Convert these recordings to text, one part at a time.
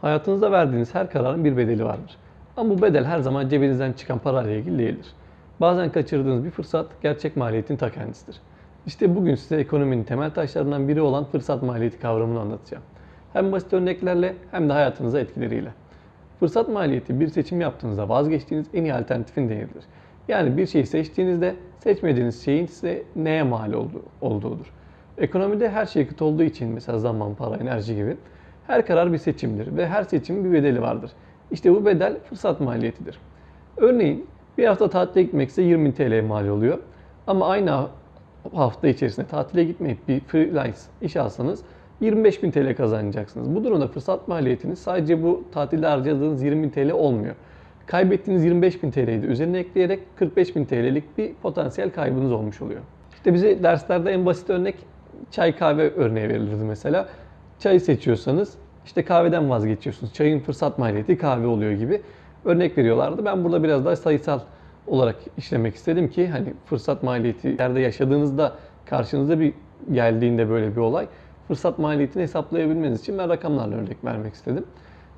Hayatınızda verdiğiniz her kararın bir bedeli vardır. Ama bu bedel her zaman cebinizden çıkan parayla ilgili değildir. Bazen kaçırdığınız bir fırsat gerçek maliyetin ta kendisidir. İşte bugün size ekonominin temel taşlarından biri olan fırsat maliyeti kavramını anlatacağım. Hem basit örneklerle hem de hayatınıza etkileriyle. Fırsat maliyeti bir seçim yaptığınızda vazgeçtiğiniz en iyi alternatifin değeridir. Yani bir şeyi seçtiğinizde seçmediğiniz şeyin size neye mal olduğu, olduğudur. Ekonomide her şey kıt olduğu için mesela zaman, para, enerji gibi her karar bir seçimdir ve her seçimin bir bedeli vardır. İşte bu bedel fırsat maliyetidir. Örneğin bir hafta tatile gitmek size 20 TL mal oluyor. Ama aynı hafta içerisinde tatile gitmeyip bir freelance iş alsanız 25.000 TL kazanacaksınız. Bu durumda fırsat maliyetiniz sadece bu tatilde harcadığınız 20.000 TL olmuyor. Kaybettiğiniz 25.000 TL'yi de üzerine ekleyerek 45.000 TL'lik bir potansiyel kaybınız olmuş oluyor. İşte bize derslerde en basit örnek çay kahve örneği verilirdi mesela. Çayı seçiyorsanız işte kahveden vazgeçiyorsunuz. Çayın fırsat maliyeti kahve oluyor gibi örnek veriyorlardı. Ben burada biraz daha sayısal olarak işlemek istedim ki hani fırsat maliyeti yerde yaşadığınızda karşınıza bir geldiğinde böyle bir olay fırsat maliyetini hesaplayabilmeniz için ben rakamlarla örnek vermek istedim.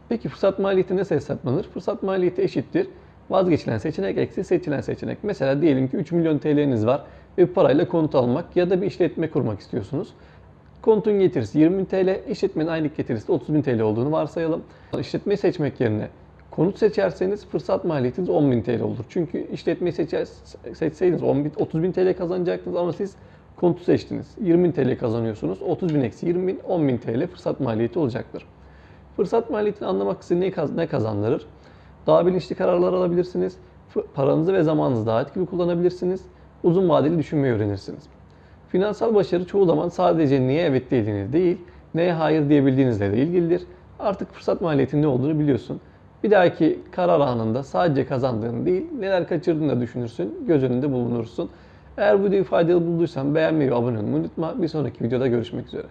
Peki fırsat maliyeti nasıl hesaplanır? Fırsat maliyeti eşittir. Vazgeçilen seçenek eksi seçilen seçenek. Mesela diyelim ki 3 milyon TL'niz var ve parayla konut almak ya da bir işletme kurmak istiyorsunuz. Konutun getirisi 20 bin TL, işletmenin aylık getirisi de 30 bin TL olduğunu varsayalım. İşletmeyi seçmek yerine konut seçerseniz fırsat maliyetiniz 10 bin TL olur. Çünkü işletmeyi seçer, seçseydiniz 10 bin, 30 bin TL kazanacaktınız ama siz konutu seçtiniz. 20 bin TL kazanıyorsunuz. 30 bin eksi 20 bin 10 bin TL fırsat maliyeti olacaktır. Fırsat maliyetini anlamak size ne, kaz- ne kazandırır? Daha bilinçli kararlar alabilirsiniz. Paranızı ve zamanınızı daha etkili kullanabilirsiniz. Uzun vadeli düşünmeyi öğrenirsiniz. Finansal başarı çoğu zaman sadece niye evet dediğiniz değil, neye hayır diyebildiğinizle de ilgilidir. Artık fırsat maliyetinin ne olduğunu biliyorsun. Bir dahaki karar anında sadece kazandığını değil, neler kaçırdığını da düşünürsün, göz önünde bulunursun. Eğer bu videoyu faydalı bulduysan beğenmeyi ve abone olmayı unutma. Bir sonraki videoda görüşmek üzere.